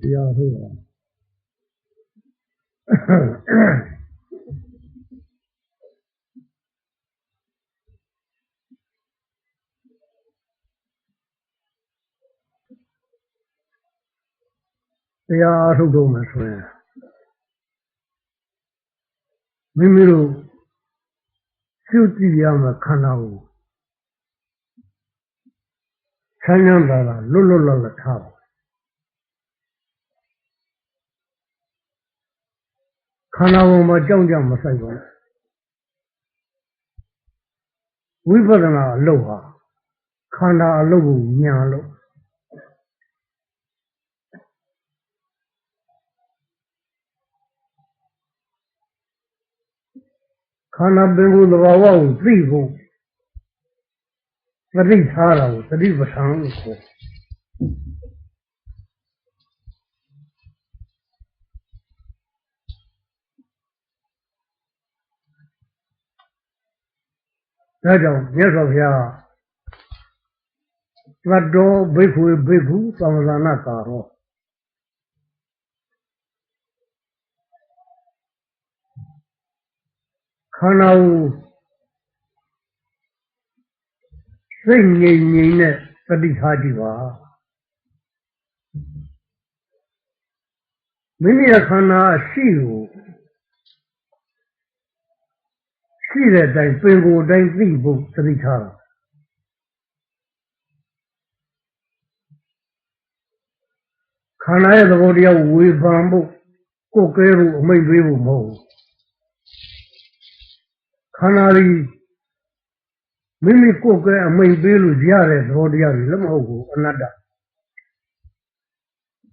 တရားဟုတ်ပါတရားအားထုတ်တော့မှဆိုရင်မိမိတို့ရှုကြည့်ရမယ်ခန္ဓာကိုဆန်းရမ်းတာလားလွတ်လွတ်လပ်လပ်ထားပါ ခန္ဓာပေါ်မှာကြောက်ကြမဆိုင်ပါနဲ့ဝိပဿနာအလုပ်ဟာခန္ဓာအလုပ်ကိုညာလို့ခန္ဓာပင်ကိုယ်သဘာဝကိုသိဖို့သတိထားတာကိုသတိပဋ္ဌာန်လို့ခေါ် ဒါကြောင့်မြတ်စွာဘုရားသတ္တောဘိက္ခုဘိက္ခုသမ္မာနာကာရောခန္ဓာကိုစိတ်ငြိမ်ငြိမ်နဲ့သတိထားကြည့်ပါမိမိရဲ့ခန္ဓာရှိကို ရှိတဲ့အတိုင်းပင်ကိုယ်အတိုင်းသိဖို့သတိထားတာခန္ဓာရဲ့သဘောတရားဝေဖန်ဖို့ကိုယ်ကဲဖို့အမိတ်ပေးဖို့မဟုတ်ဘူးခန္ဓာကြီးမိမိကိုယ်ကဲအမိတ်ပေးလို့ရတဲ့သဘောတရားကြီးလည်းမဟုတ်ဘူးအနတ္တ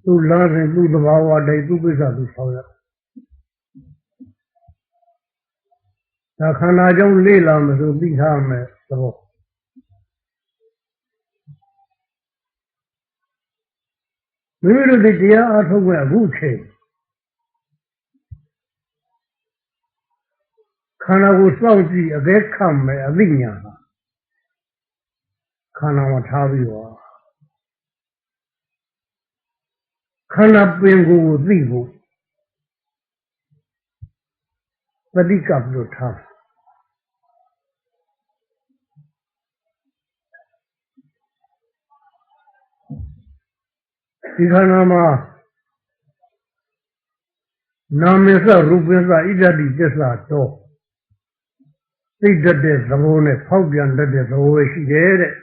သူလာတယ်သူသဘာဝတိုင်းသူကိစ္စသူဆောင်ရ ဒါခန္ဓာကြောင့်လေ့လာမလို့သိထားမယ်သဘောမိမိတို့ဒီတရားအားထုတ်မဲ့အခုချိန်ခန္ဓာကိုစောင့်ကြည့်အကဲခတ်မယ်အသိဉာဏ်ဟာခန္ဓာမှာထားပြီးတော့ခန္ဓာပင်ကိုယ်ကိုသိဖို့ပฏิကပ်လို့ထား ဒီခန္ဓာမှာနာမေသရူပသဣဒတိသစ္စာတော့သိတတ်တဲ့သဘောနဲ့ဖောက်ပြန်တတ်တဲ့သဘောပဲရှိတယ်တဲ့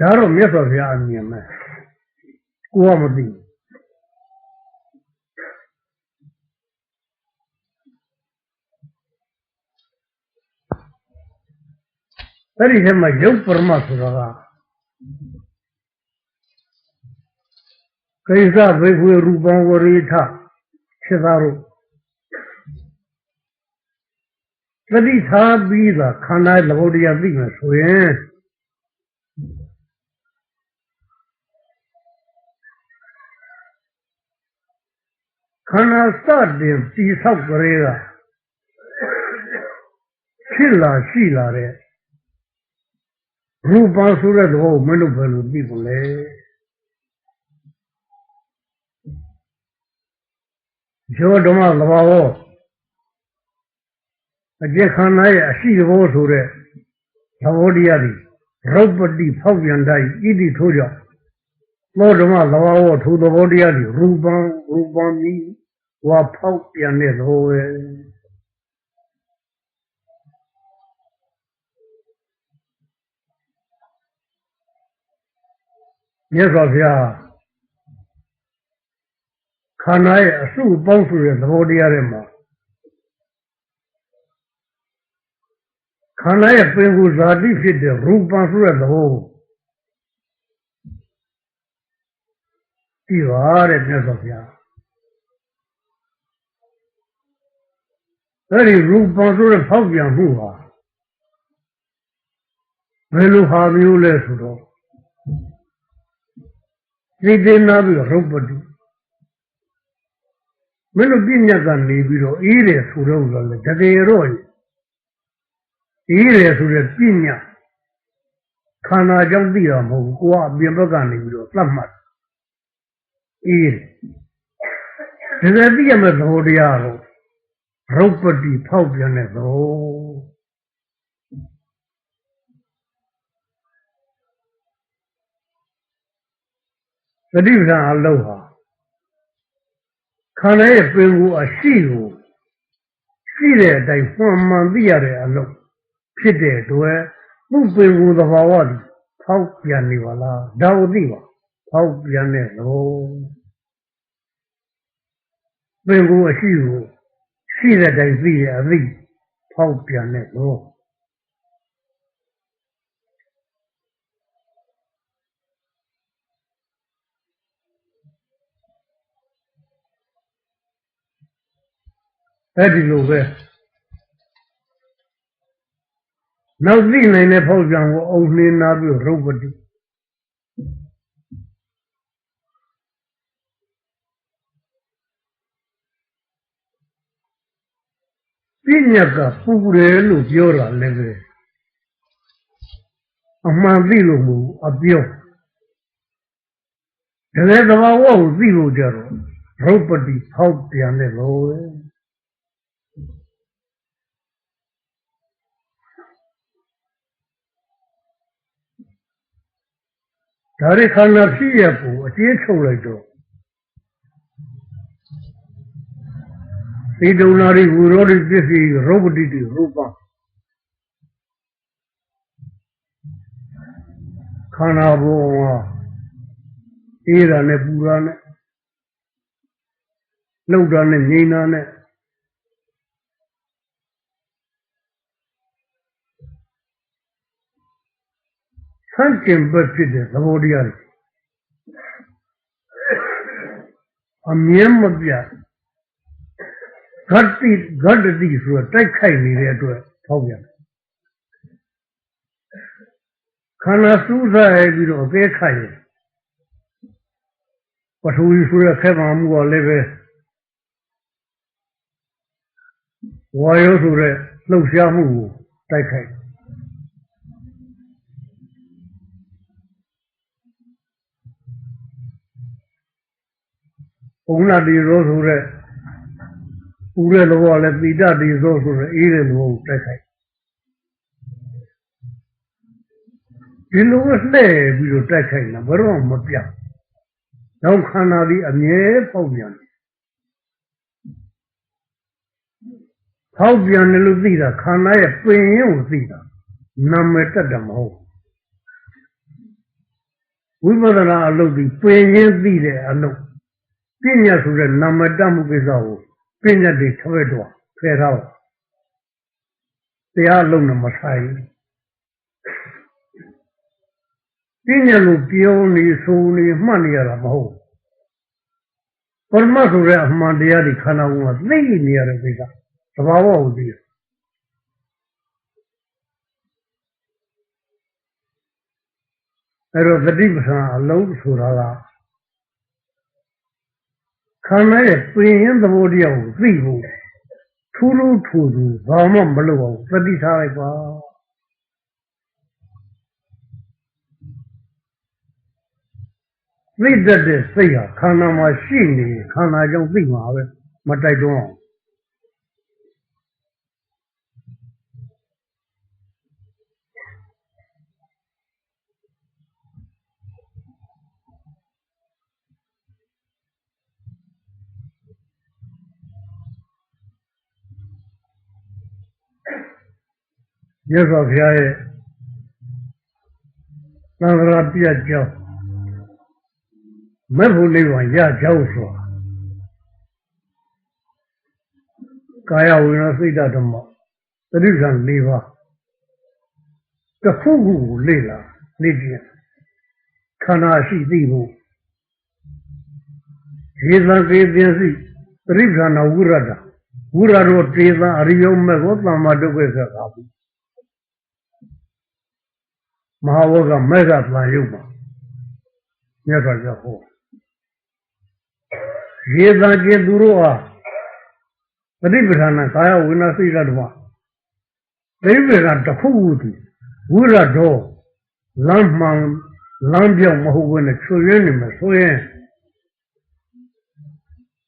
ဒါတော့မြတ်စွာဘုရားအမြင်မဲ့ကိုကမသိဘူးအဲ့ဒီထဲမှာယုတ်ပရမဆိုတာက ကိစ္စဘေခွေရူပံဝရိထဖြစ်သားတို့သတိထားပြီးသာခန္ဓာသဘောတရားသိမှဆိုရင်ခန္ဓာစတင်တိဆောက်ကြရေကဖြစ်လာရှိလာတဲ့ရူပဆိုတဲ့သဘောကိုမင်းတို့ဘယ်လိုသိကုန်လဲ ကျောဓမ္မသဘာဝအကျက်ခန္ဓာရဲ့အရှိသဘောဆိုတဲ့သဘောတရားတွေရုပ်ပတိဖောက်ပြန်တိုင်းဣတိထိုးကြောင့်သောဓမ္မသဘာဝထိုသဘောတရားတွေရူပံရူပံကြီးဝါဖောက်ပြန်တဲ့သဘောပဲမြတ်စွာဘုရား ခန္ဓာရဲ့အစုပေါင်းဆိုတဲ့သဘောတရားတွေမှာခန္ဓာရဲ့ပင်ကိုယ်ဇာတိဖြစ်တဲ့ရူပံဆိုတဲ့သဘောဒီပါတဲ့မြတ်စွာဘုရားအဲ့ဒီရူပံဆိုတဲ့ဖောက်ပြန်မှုဟာဘယ်လိုဟာမျိုးလဲဆိုတော့သိသိနာပြီးရုပ်ပတိ မင်းတို့ပြညတ်ကနေပြီးတော့အေးတယ်ဆိုတော့လည်းတကယ်တော့အေးတယ်ဆိုတဲ့ပြညတ်ခန္ဓာကြောင့်သိတာမဟုတ်ဘူးကိုကအပြင်ဘက်ကနေပြီးတော့သတ်မှတ်အေးတယ်ဒါလည်းသိရမယ့်သဘောတရားကိုရုပ်ပတိဖောက်ပြန်တဲ့သဘောသတိပဋ္ဌာန်အလုံးဟာ ခန္ဓာရဲ့ပင်ကိုအရှိကိုရှိတဲ့အတိုင်းမှန်မှန်သိရတဲ့အလုံးဖြစ်တဲ့အတွက်သူ့ပင်ကိုယ်သဘာဝသည်ဖောက်ပြန်နေပါလားဒါကိုသိပါဖောက်ပြန်တဲ့သဘောပင်ကိုယ်အရှိကိုရှိတဲ့အတိုင်းသိရအသိဖောက်ပြန်တဲ့သဘော အဲ့ဒီလိုပဲနောက်သိနိုင်တဲ့ဖောက်ပြန်ကိုအုံနှင်းနာပြီးရုပ်ပတိပညာကပူတယ်လို့ပြောတာလည်းပဲအမှန်သိလို့မဟုတ်အပြောတကယ်သဘာဝကိုသိလို့ကြတော့ရုပ်ပတိဖောက်ပြန်တဲ့လို့ပဲ ဒါရီခန္ဓာဖြစ်ရပူအကျဉ်းချုပ်လိုက်တော့သေတုံနာရီဝူရောဒီပစ္စည်းရုပ်ပတိတိရူပခန္ဓာဘောမှာအေးတာနဲ့ပူတာနဲ့လှုပ်တာနဲ့ငြိမ်တာနဲ့ ဆန့်ကျင်ဘက်ဖြစ်တဲ့သဘောတရားတွေအမြင်မပြတ်ဂတ္တိဂတ္တိဆိုတော့တိုက်ခိုက်နေတဲ့အတွက်ထောက်ပြန်ခန္ဓာစူးစိုက်ပြီးတော့အသေးခိုက်ရင်ပထဝီဆိုရခဲမှမှုကလည်းပဲဝါယောဆိုတဲ့လှုပ်ရှားမှုကိုတိုက်ခိုက် ဘုံနာတီရောဆိုတဲ့ပူတဲ့လောကလည်းပိဋကတီရောဆိုတဲ့အေးတဲ့လောကိုတိုက်ခိုက်ဒီလိုလှည့်ပြီးတော့တိုက်ခိုက်တာဘယ်တော့မှမပြတ်နောက်ခန္ဓာဒီအမြဲပေါက်ပြန်တယ်ပေါက်ပြန်တယ်လို့သိတာခန္ဓာရဲ့ပင်ရုပ်သိတာနာမည်တက်တယ်မဟုတ်ဝိပဿနာအလုပ်ဒီပင်ရင်းသိတဲ့အလုပ် ပညာဆိုတဲ့နာမတမှုကိစ္စကိုပညာတွေထွဲတော့ဖယ်ထားပါတရားလုံးနဲ့မဆိုင်ပညာကိုပြောနေဆိုနေမှတ်နေရတာမဟုတ်ပရမတ်ဆိုတဲ့အမှန်တရားတွေခန္ဓာကိုယ်ကသိနေရတဲ့ကိစ္စသဘာဝကိုသိရအဲ့တော့သတိပဋ္ဌာန်အလုံးဆိုတာက ခန္ဓာရဲ့ပင်ရင်သဘောတရားကိုသိဖို့ထူးထူးထူးထူးဘာမှမလုပ်အောင်သတိထားလိုက်ပါသိတတ်တဲ့စိတ်ဟာခန္ဓာမှာရှိနေခန္ဓာကြောင့်သိမှာပဲမတိုက်တွန်းအောင် မြတ်စွာဘုရားရဲ့သံဃာပြတ်ကြောင်းမဲ့ဖို့နိဗ္ဗာန်ရကြောင်းဆိုတာကာယဝိညာဉ်စိတ်ဓမ္မသတိကံ၄ပါးတစ်ခုခုကိုလေ့လာလေ့ကျင့်ခန္ဓာရှိသိဖို့ဒေသကေသင်စီပရိက္ခဏဝိရတဝိရတောတေသအရိယမေကိုသမ္မာဒုက္ခဆိုတာဘူး မဟာဝကမေဃပန်ယုတ်မှာမြတ်စွာဘုရားဟောရေတံကျေသူတို့အားပฏิပဌာနာကာယဝိနာစိတ်ဓမ္မဒိဗေကတခုခုတည်ဝိရတော်လမ်းမှန်လမ်းပြောင်းမဟုတ်ဘဲနဲ့ချွေရင်းနေမှာဆိုရင်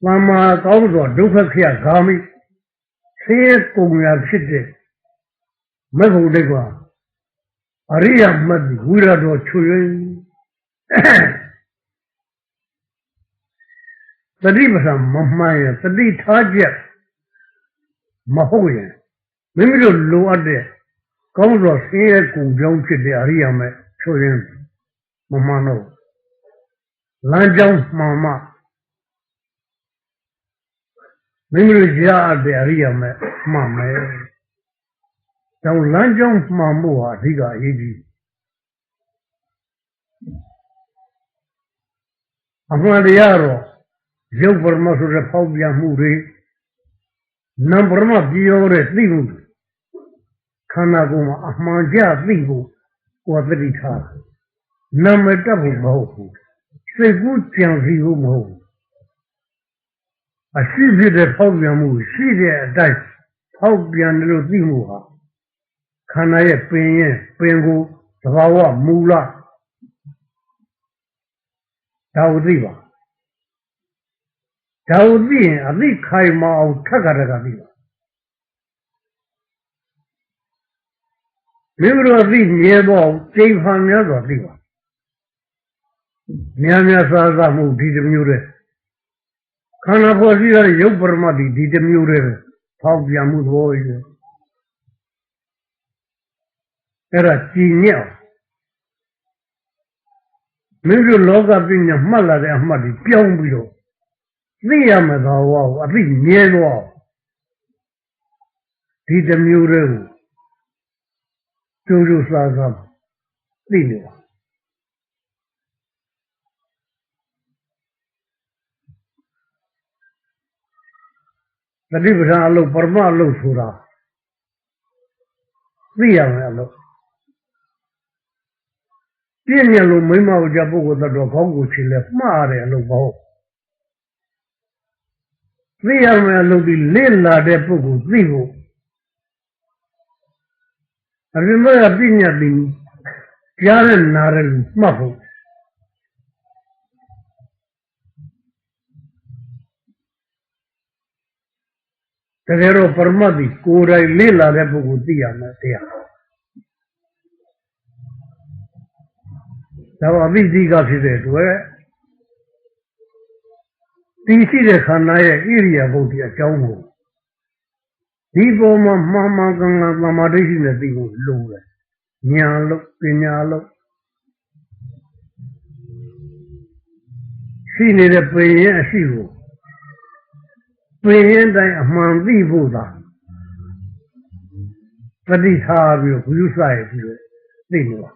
သမ္မာကောင်းသောဒုက္ခခရဂါမိဆင်းရဲကုန်ရာဖြစ်တဲ့မဂ္ဂုဒိက္ခ အရိယမတ်ဝိရတော်ချွေတတိပဌာမမှန်ရတတိထားချက်မဟုတ်ရင်မိမိတို့လိုအပ်တဲ့ကောင်းစွာဆင်းရဲကုန်ကြောင်းဖြစ်တဲ့အရိယာမဲ့ချွေရင်မမှန်တော့လမ်းကြောင်းမှန်မှမိမိတို့ရအပ်တဲ့အရိယာမဲ့မှန်မယ်။ တောင်လမ်းကြောင်းမှန်မှုဟာအဓိကအရေးကြီးအမှန်တရားတော့ရုပ်ပရမဆိုတဲ့ဖောက်ပြန်မှုတွေနံပရမပြောတဲ့သိမှုခန္ဓာကိုယ်မှာအမှန်ကြသိဖို့ကိုယ်သတိထားနာမတက်ဖို့မဟုတ်ဘူးစိတ်ကူးကြံစီဖို့မဟုတ်ဘူးအရှိဖြစ်တဲ့ဖောက်ပြန်မှုရှိတဲ့အတိုင်းဖောက်ပြန်တယ်လို့သိမှုဟာ ခန္ဓာရဲ့ပင်ရဲ့ပင်ကိုသဘာဝမူလဒါကိုသိပါဒါကိုသိရင်အသိခိုင်မာအောင်ထက်ကတကသိပါမိမိတို့အသိမြဲတော့ကျိန်ဖန်များစွာသိပါများများစားစားမှုဒီတစ်မျိုးတည်းခန္ဓာပေါ်ရှိတဲ့ရုပ်ပရမတ်ဒီဒီတစ်မျိုးတည်းပဲဖောက်ပြန်မှုသဘောကြီးပဲ အဲ့ဒါကြည်ညက်မိမိတို့လောကပညာမှတ်လာတဲ့အမှတ်ဒီပြောင်းပြီးတော့သိရမယ်သောဝါကိုအသိမြဲသွားဒီတစ်မျိုးတည်းကိုကျိုးကျိုးစားစားသိနေပါတတိပဌာန်အလုပ်ပရမအလုပ်ဆိုတာသိရမယ်အလုပ် ပြည့်ညက်လို့မိမဟုတ်ကြပုဂ္ဂိုလ်တော်ခေါင်းကိုချင်လဲမှားတယ်အလုပ်မဟုတ်သိရမယ်အလုပ်ဒီလေ့လာတဲ့ပုဂ္ဂိုလ်သိဖို့အရင်ကပြည့်ညက်ပြီးကြားတဲ့နားတယ်မှတ်ဖို့တကယ်တော့ပရမတ်ဒီကိုယ်တိုင်လေ့လာတဲ့ပုဂ္ဂိုလ်သိရမယ်တရား ဒါအမိသိကဖြစ်တဲ့အတွက်တည်ရှိတဲ့ခန္ဓာရဲ့ဣရိယာပုတ်ဒီအကြောင်းကိုဒီပုံမှာမှန်မှန်ကန်ကန်သမာဓိရှိနေသိဖို့လိုတယ်ဉာဏ်လို့ပညာလို့ရှိနေတဲ့ပင်ရဲ့အရှိကိုပင်ရင်တိုင်းအမှန်သိဖို့သာပฏิထားပြီးဘုရုဆိုင်ပြီးတော့သိနေပါမြ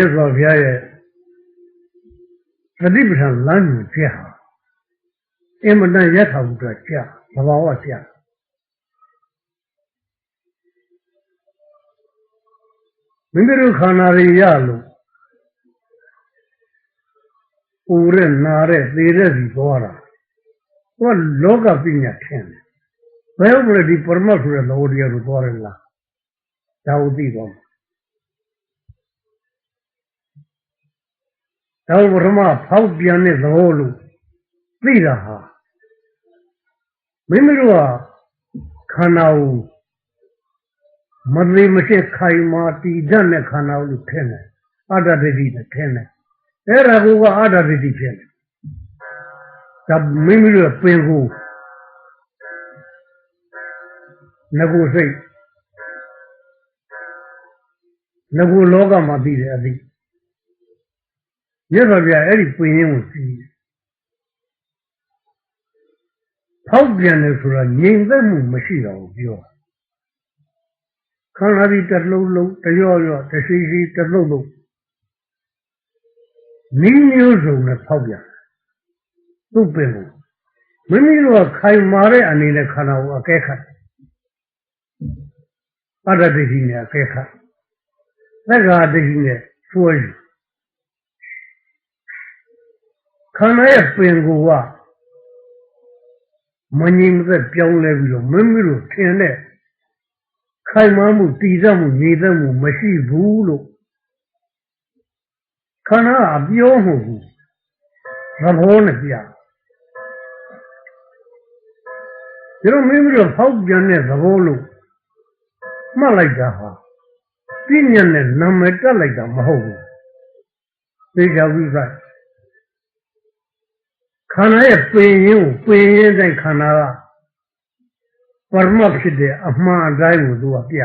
တ်စွာဘုရားရဲ့ သတိပဋ္ဌာန်လမ်းညွှန်ချက်ဟာအင်မတန်ရထားမှုတော့ကြာသဘာဝကြာမိမိတို့ခန္ဓာတွေရလို့ပူရဲနာရဲသေရဲစီသွားတာဟောလောကပညာထင်တယ်ဘယ်လိုလဲဒီပရမတ်ဆိုတဲ့လောတရားကိုသွားရလားဒါကိုသိသွားမှာ ဒါဝရမဖောက်ပြန်တဲ့သဘောလို့သိတာဟာမိမိတို့ကခန္ဓာကိုမသေးမရှိခိုင်မာတည်တတ်တဲ့ခန္ဓာကိုထင်တယ်အတ္တဒိဋ္ဌိနဲ့ထင်တယ်အဲ့ဒါကအတ္တဒိဋ္ဌိဖြစ်တယ်ဒါမိမိတို့ပင်ကိုငကိုစိတ်ငကိုလောကမှာသိတယ်အသိ မြတ်စွာဘုရားအဲ့ဒီပင်ရင်းကိုစီးဖောက်ပြန်တယ်ဆိုတာငြိမ်သက်မှုမရှိတော့ဘူးပြောခန္ဓာဒီတစ်လုံးလုံးတရောရောတရှိရှိတစ်လုံးလုံးနီးမျိုးစုံနဲ့ဖောက်ပြန်သူ့ပင်ကိုမိမိတို့ကခိုင်မာတဲ့အနေနဲ့ခန္ဓာကိုအကဲခတ်အတ္တဒိဋ္ဌိနဲ့အကဲခတ်သက္ကာဒိဋ္ဌိနဲ့ဆွဲယူ ခန္ဓာရဲ့ပင်ကိုကမငြိမ်မသက်ပြောင်းလဲပြီးတော့မိမိတို့ထင်တဲ့ခိုင်မာမှုတည်သက်မှုညီသက်မှုမရှိဘူးလို့ခန္ဓာအပြောမှုဘူးသဘောနဲ့ပြဒီလိုမိမိတို့ဖောက်ပြန်တဲ့သဘောလို့မှတ်လိုက်တာဟာပြဉ္ညာနဲ့နာမည်တက်လိုက်တာမဟုတ်ဘူးသိကြဝိသ ခန္ဓာရဲ့ပင်ရင်းကိုပင်ရင်းတိုင်းခန္ဓာကပရမတ်ဖြစ်တဲ့အမှန်အတိုင်းကိုသူကပြ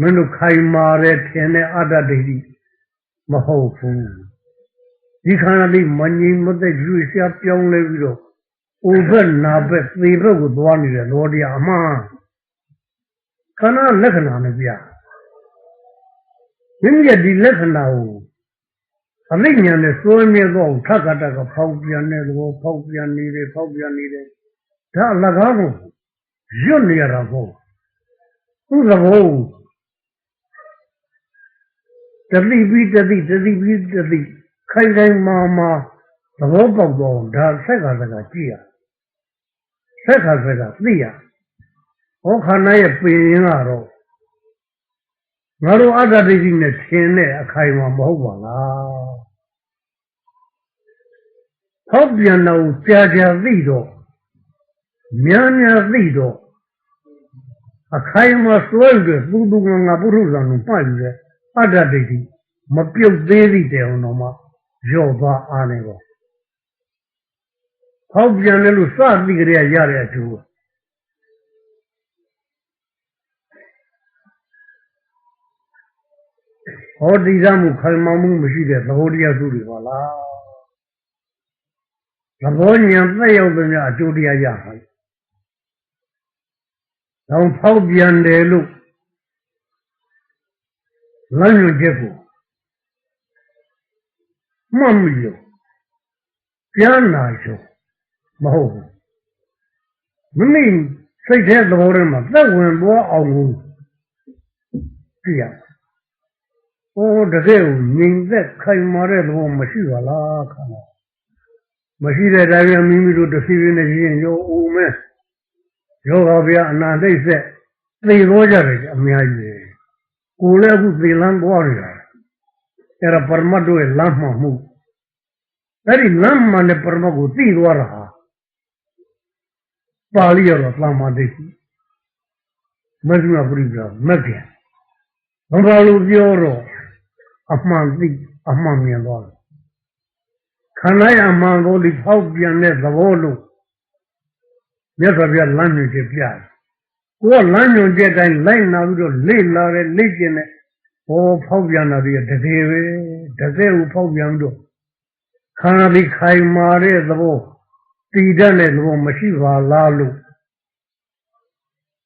မင်းတို့ခိုင်မာတဲ့ထင်တဲ့အတ္တဒိဋ္ဌိမဟုတ်ဘူးဒီခန္ဓာလေးမငြိမ်မသက်ရွေ့ရှားပြောင်းလဲပြီးတော့ဥဘက်နာဘက်သေဘက်ကိုသွားနေတဲ့လောတရားအမှန်ခန္ဓာလက္ခဏာနဲ့ပြမင်းရဲ့ဒီလက္ခဏာကို အမိညာနဲ့စွဲမြဲတော့ထက်ကတက်ကဖောက်ပြန်တဲ့သဘောဖောက်ပြန်နေတယ်ဖောက်ပြန်နေတယ်ဒါအလကားကိုရွတ်နေရတာပေါ့သူ့သဘောတတိပြီးတတိတတိပြီးတတိခိုင်ခိုင်မာမာသဘောပေါက်တော့ဒါဆက်ကစကကြည့်ရဆက်ခါဆက်ကသိရဟောခန္ဓာရဲ့ပင်ရင်ကတော့ ငါတို့အတ္တဒိဋ္ဌိနဲ့ထင်တဲ့အခိုင်အမာမဟုတ်ပါလားဟောပြန်တော့ကြာကြာသိတော့များများသိတော့အခိုင်အမာစွဲပြီးသူသူငငါပုရုဇံကိုပတ်ယူတဲ့အတ္တဒိဋ္ဌိမပြုတ်သေးသည့်တဲအောင်တော့မှရော့သွားအားနေတော့ဟောပြန်တယ်လို့စသိကြရရတဲ့အကျိုး ဟောဒီသမှုခိုင်မာမှုမရှိတဲ့သဘောတရားစုတွေပါလားသဘောဉာဏ်သက်ရောက်တဲ့များအကျိုးတရားရပါ့။တော့ဖောက်ပြန်တယ်လို့လမ်းညွှန်ချက်ကိုမှတ်မိလို့ပြန်လာရောမဟုတ်ဘူး။မိမိစိတ်ထဲသဘောထဲမှာသက်ဝင်သွားအောင်ကိုကြည့်ရ။ အိုးတကယ်ကိုငြိမ်သက်ခိုင်မာတဲ့သဘောမရှိပါလားခန္ဓာမရှိတဲ့ဒါပြန်မိမိတို့တစ်စီးစီးနဲ့ရင်ရောဦးမဲယောဂဗျာအနာတိတ်ဆက်သိသွားကြတယ်အများကြီးကိုယ်လည်းအခုသိလန်းသွားနေတာအဲ့ဒါပရမတ်တို့ရဲ့လမ်းမှန်မှုအဲ့ဒီလမ်းမှန်တဲ့ပရမတ်ကိုသိသွားတာဟာပါဠိရတော့သမ္မာဒိဋ္ဌိမဇ္ဈိမပရိပဒါမက်ပြန်ဘာလို့ပြောတော့ အမှန်သိအမှန်မြင်သွားတယ်ခန္ဓာရမှန်ကိုဒီဖောက်ပြန်တဲ့သဘောလို့မြတ်စွာဘုရားလမ်းညွှန်ချက်ပြတယ်။ကိုကလမ်းညွှန်ချက်တိုင်းလိုက်နာပြီးတော့လေ့လာတယ်လေ့ကျင့်တယ်။ဟောဖောက်ပြန်တာဒီတကယ်ပဲတကယ်ကိုဖောက်ပြန်တော့ခန္ဓာဒီခိုင်မာတဲ့သဘောတည်တတ်တဲ့သဘောမရှိပါလားလို့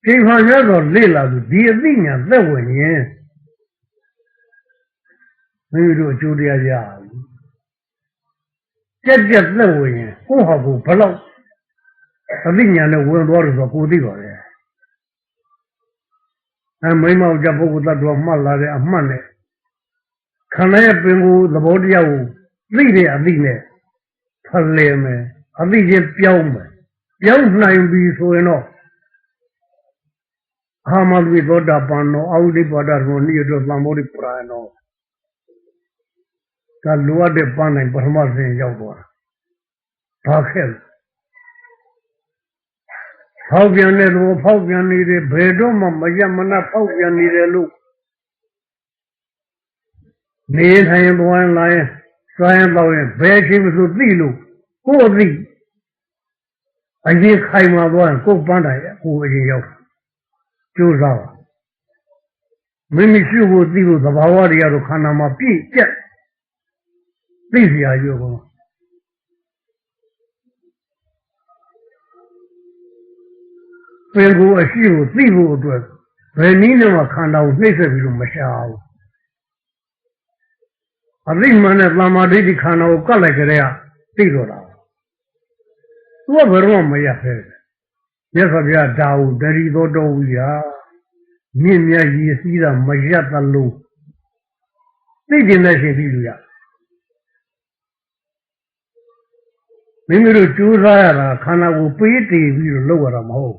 ချိန်ခါရတော့လေ့လာပြီးဒီအသိဉာဏ်သက်ဝင်ရင် မိမိတို့အကျိုးတရားရပြီကြက်ကြက်သက်ဝင်ရင်ကိုယ့်ဟာကိုဘလောက်အသိဉာဏ်နဲ့ဝင်သွားလို့ဆိုကိုသိပါလေအဲမိမောက်ကြပုဂ္ဂိုလ်တ attva မှတ်လာတဲ့အမှတ်နဲ့ခန္ဓာရဲ့ပင်ကိုသဘောတရားကိုသိတဲ့အသိနဲ့ဖလှယ်မယ်အသိချင်းပြောင်းမယ်ပြောင်းနိုင်ပြီဆိုရင်တော့အာမလူသောတာပန်နောအာဟုတိပါဒရောနိယတောသံဘောဓိပရာနော ဒါလိုအပ်တဲ့ပန်းနိုင်ပထမစဉ်ရောက်သွားတာဘာခဲ့လဲဖောက်ပြန်တဲ့သဘောဖောက်ပြန်နေတယ်ဘယ်တော့မှမရမနာဖောက်ပြန်နေတယ်လို့နေထိုင်သွားလာရင်သွားရင်တော့ရင်ဘယ်ချိန်မှဆိုသိလို့ကိုယ်သိအရင်ခိုင်မာသွားရင်ကိုယ်ပန်းတိုင်ကိုယ်အရင်ရောက်ကြိုးစားပါမိမိရှိဖို့သိဖို့သဘာဝတရားတို့ခန္ဓာမှာပြည့်ကျက် သိစရာရောကောပင်ကိုအရှိကိုသိဖို့အတွက်ဘယ်နည်းနဲ့မှခန္ဓာကိုနှိမ့်ဆက်ပြီးတော့မရှာဘူးအသိမှန်တဲ့သမာဓိဋ္ဌိခန္ဓာကိုကတ်လိုက်ကြတဲ့ကသိတော့တာသူကဘယ်တော့မှမရဖဲမြတ်စွာဘုရားဒါဟုတရီသောတော်ဝီဟာမြင့်မြတ်ရည်စည်းတာမရသလိုသိကျင်တဲ့ရှင်ပြီးလူရ မိမိတို့ကြိုးစားရတာခန္ဓာကိုပေးတည်ပြီးတော့လုပ်ရတာမဟုတ်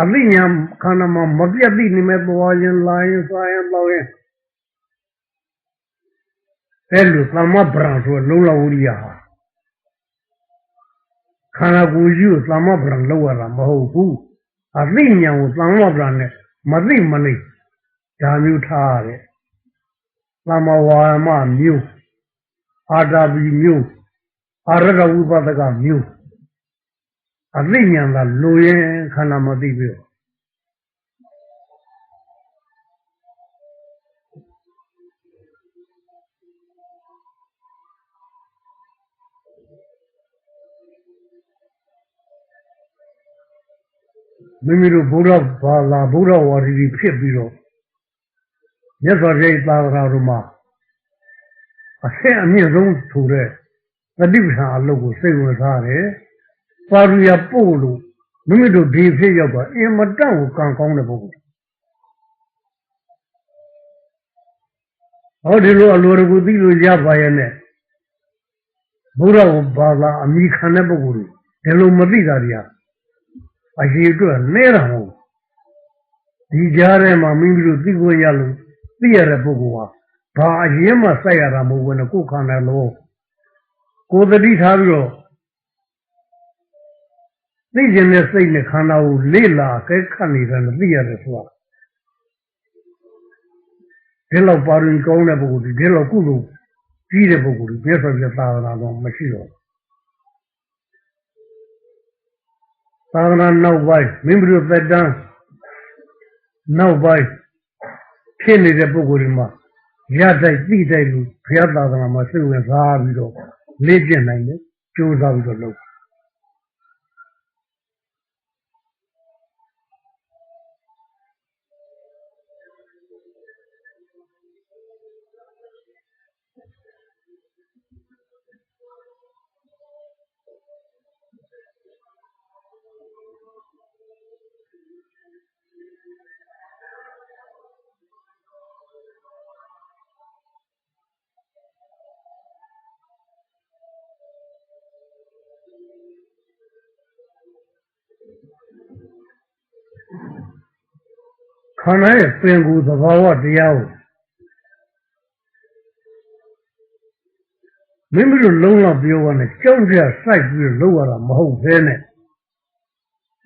အသိဉာဏ်ခန္ဓာမှာမပြတ်သိနေမဲ့သွားရင်လာရင်စားရင်တော့ရင်အဲ့လိုသမ္မပရံဆိုလုံးလဝိရိယဟာခန္ဓာကိုယ်ကြီးကိုသမ္မပရံလောက်ရတာမဟုတ်ဘူးအသိဉာဏ်ကိုသမ္မပရံနဲ့မသိမနေဒါမျိုးထားရတယ်သမ္မဝါမမျိုးအာတာပီမျိုး အာရကဝိပဿကမျိုးအသိဉာဏ်ကလိုရင်ခန္ဓာမသိပြီမိမိတို့ဘုရားဘာသာဘုရားဝါဒီဖြစ်ပြီးတော့မြတ်စွာဘုရားသာသနာတော်မှာအဆင့်အမြင့်ဆုံးဆိုတဲ့ တတိပ္ပံအလုပ်ကိုစိတ်ဝင်စားတယ်။ပါရူရပို့လို့မိမိတို့ဒီဖြစ်ရောက်တော့အင်မတန်ကိုကံကောင်းတဲ့ပုဂ္ဂိုလ်။ဟောဒီလိုအလိုတကူသိလို့ရပါရဲ့နဲ့ဘုရားဘာသာအမိခံတဲ့ပုဂ္ဂိုလ်တွေဒီလိုမသိတာတွေကအရေးအတွက်နဲတာမဟုတ်ဒီကြားထဲမှာမိမိတို့သိခွင့်ရလို့သိရတဲ့ပုဂ္ဂိုလ်ဟာဘာအရင်မှစိုက်ရတာမဟုတ်ဘူးနဲ့ကိုယ်ခန္ဓာလုံး ကိုယ်တတိထားပြီးတော့သိခြင်းနဲ့စိတ်နဲ့ခန္ဓာကိုလေ့လာကဲခတ်နေတယ်သိရတယ်ဆိုတာဒီလောက်ပါရင်ကောင်းတဲ့ပုဂ္ဂိုလ်ဒီဒီလောက်ကုသိုလ်ကြီးတဲ့ပုဂ္ဂိုလ်ဒီပြည့်စုံတဲ့သာသနာတော်မရှိတော့သာသနာနောက်ပိုင်းမိမိတို့သက်တမ်းနောက်ပိုင်းဖြစ်နေတဲ့ပုဂ္ဂိုလ်တွေမှာရတိုက်သိတိုက်လို့ဘုရားသာသနာမှာစိတ်ဝင်စားပြီးတော့ လေ့ကျင့်နိုင်တယ်ကြိုးစားပြီးတော့လုပ် ခန္ဓာရဲ့ပင်ကိုယ်သဘာဝတရားကိုမိမိတို့လုံးဝပြောရနဲ့ကြောက်ကြစိုက်ပြီးတော့လုပ်ရတာမဟုတ်ဘဲနဲ့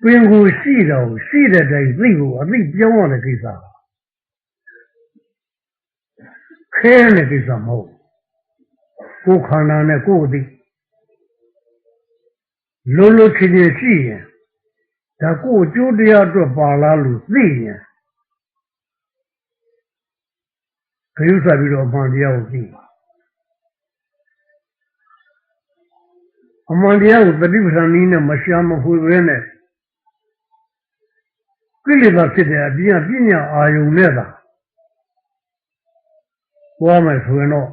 ပင်ကိုယ်ရှိတာကိုရှိတဲ့တိုင်သိဖို့အသိပြောင်းရတဲ့ကိစ္စခဲတဲ့ကိစ္စမဟုတ်ကိုယ်ခန္ဓာနဲ့ကိုယ်အသိလုံးလုံးချင်းချင်းရှိရင်ဒါကိုယ်အကျိုးတရားအတွက်ပါလားလို့သိရင် ခရုစားပြီးတော့အမှန်တရားကိုသိပါအမှန်တရားကိုတတိပဌာန်နည်းနဲ့မရှာမဖွေပဲနဲ့ကိလေသာဖြစ်တဲ့အပြင်ပညာအာယုံနဲ့သာဟောမယ်ဆိုရင်တော့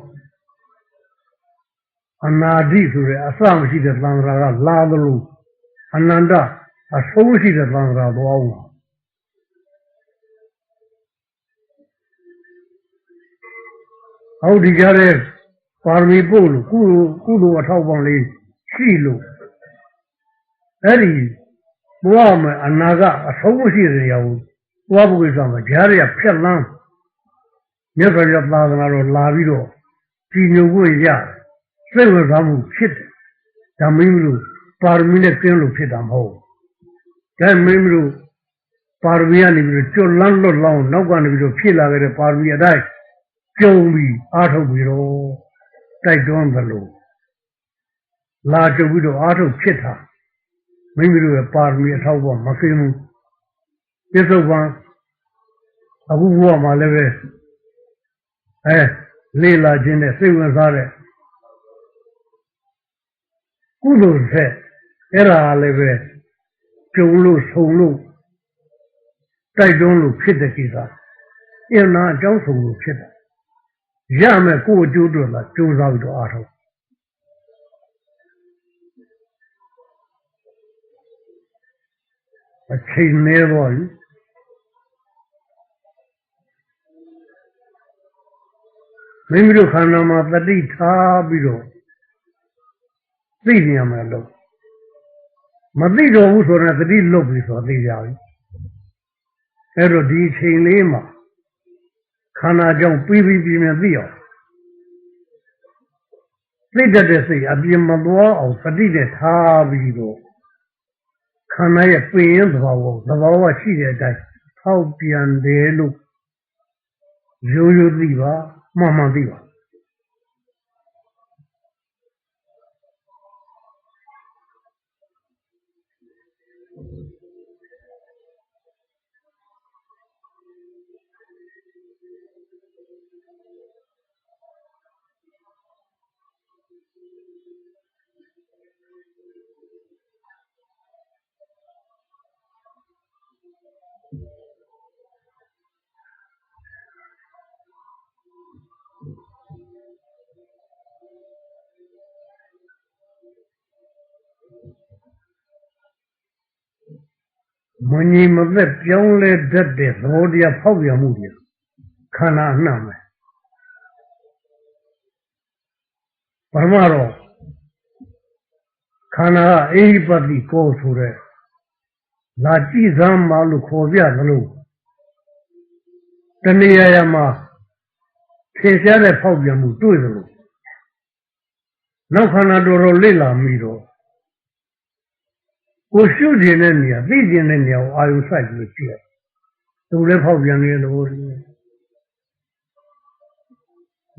အနာတိဆိုတဲ့အစမရှိတဲ့သံဃာကလာသလိုအနန္တအဆုံးရှိတဲ့သံဃာသွားအောင် ဟောဒီကြတဲ့ပါရမီပို့လို့ကုကုလိုအထောက်ပံ့လေးရှိလို့အဲ့ဒီဘဝမှာအနာကအဆုံးမရှိတဲ့နေရာကိုသွားဖို့ကိစ္စမှာကြားရဖြက်လန်းမြတ်စွာဘုရားသာသနာတော်လာပြီးတော့ကြည်ညိုဖို့ရစိတ်ဝင်စားမှုဖြစ်တယ်ဒါမင်းတို့ပါရမီနဲ့ကျင်းလို့ဖြစ်တာမဟုတ်ဒါမင်းတို့ပါရမီကနေပြီးတော့ကျွတ်လန်းလွတ်လောင်းနောက်ကနေပြီးတော့ဖြစ်လာခဲ့တဲ့ပါရမီအတိုင်း ကြုံပြီးအားထုတ်ပြီးတော့တိုက်တွန်းသလိုလာကြုံပြီးတော့အားထုတ်ဖြစ်တာမိမိတို့ရဲ့ပါရမီအထောက်အပံ့မကင်းဘူးပြစ္ဆုတ်ပံအခုဘဝမှာလည်းပဲအဲလေးလာခြင်းနဲ့စိတ်ဝင်စားတဲ့ကုသိုလ်ဆက်အဲ့ဒါလည်းပဲကြုံလို့ဆုံလို့တိုက်တွန်းလို့ဖြစ်တဲ့ကိစ္စအင်းနာအကြောင်းဆုံးလို့ဖြစ်တာ ရမယ်ကိုယ်အကျိုးအတွက်လာကြိုးစားပြီးတော့အားထုတ်အချိန်နေတော့လေမိမိတို့ခန္ဓာမှာတတိထားပြီးတော့သိနေရမယ်လို့မသိတော့ဘူးဆိုတော့တတိလွတ်ပြီဆိုတော့သိကြပြီအဲ့တော့ဒီအချိန်လေးမှာ ခန္ဓာကြောင့်ပြီးပြီးပြင်းပြသိအောင်သိတတ်တဲ့စိတ်အပြင်းမသွားအောင်တတိနဲ့ထားပြီးတော့ခန္ဓာရဲ့ပင်ရင်သဘာဝသဘာဝရှိတဲ့အတိုင်းထောက်ပြန်တယ်လို့ရိုးရိုးသိပါမှန်မှန်သိပါ မငြိမ်မသက်ပြောင်းလဲတတ်တဲ့သဘောတရားဖောက်ပြန်မှုတွေခန္ဓာအနှံ့မယ်ပရမတော့ခန္ဓာကအိဟိပတိကိုဆိုတဲ့လာကြည့်စမ်းပါလို့ခေါ်ပြသလိုတဏှာရမှာထင်ရှားတဲ့ဖောက်ပြန်မှုတွေ့သလိုနောက်ခန္ဓာတော်တော်လေ့လာမိတော့ ကိုရှုခြင်းတဲ့နေရာသိခြင်းတဲ့နေရာကိုအာယုစိုက်ပြီးကြည့်ရသူလည်းဖောက်ပြန်နေတဲ့သဘောတည်း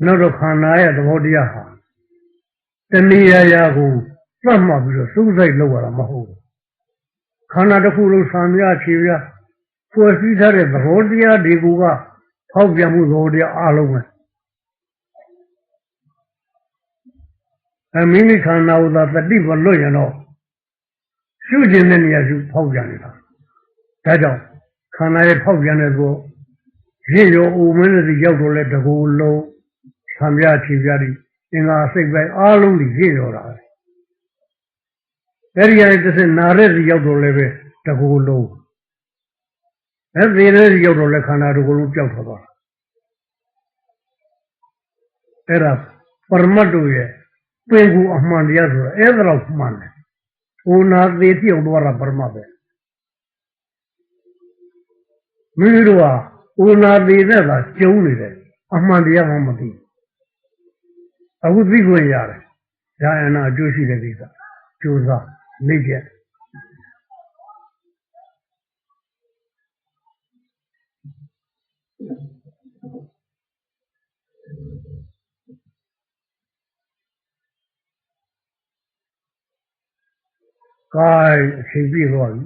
နောက်တော့ခန္ဓာရဲ့သဘောတရားဟာတဏှာရာကိုသတ်မှတ်ပြီးတော့စူးစိုက်လောက်ရတာမဟုတ်ဘူးခန္ဓာတစ်ခုလုံးဆံမြခြေပြဖွဲ့စည်းထားတဲ့သဘောတရားတွေကဖောက်ပြန်မှုသဘောတရားအလုံးပဲအမိမိခန္ဓာကိုသာတတိမလွတ်ရင်တော့ ရှုခြင်းတဲ့နေရာရှုဖောက်ပြန်နေတာဒါကြောင့်ခန္ဓာရဲ့ဖောက်ပြန်တဲ့ကိုရင့်ရောအိုမင်းတဲ့ရောက်တော့လဲတကူလုံးဆံပြခြေပြသည်အင်္ဂါစိတ်ပဲအားလုံးကြီးရင့်ရောတာပဲအဲဒီကနေတစ်စက်နာရက်စီရောက်တော့လဲပဲတကူလုံးအဲဒီရဲစီရောက်တော့လဲခန္ဓာတကူလုံးပျောက်သွားတာအဲ့ဒါပရမတ်တို့ရဲ့ပင်ကူအမှန်တရားဆိုတာအဲ့ဒါတော့မှန်တယ်။ ဟိုနာသေးတိအောင်တော့ပရမတ်ပဲ။မိမိတို့ကဟိုနာသေးတဲ့ကကျုံနေတယ်အမှန်တရားမှမသိဘူး။အခုသိခွင့်ရတယ်။ဒါအနာအကျိုးရှိတဲ့ကိစ္စ။ကျိုးစားနေကြ။ gain အချိန်ပြည့်သွားပြီ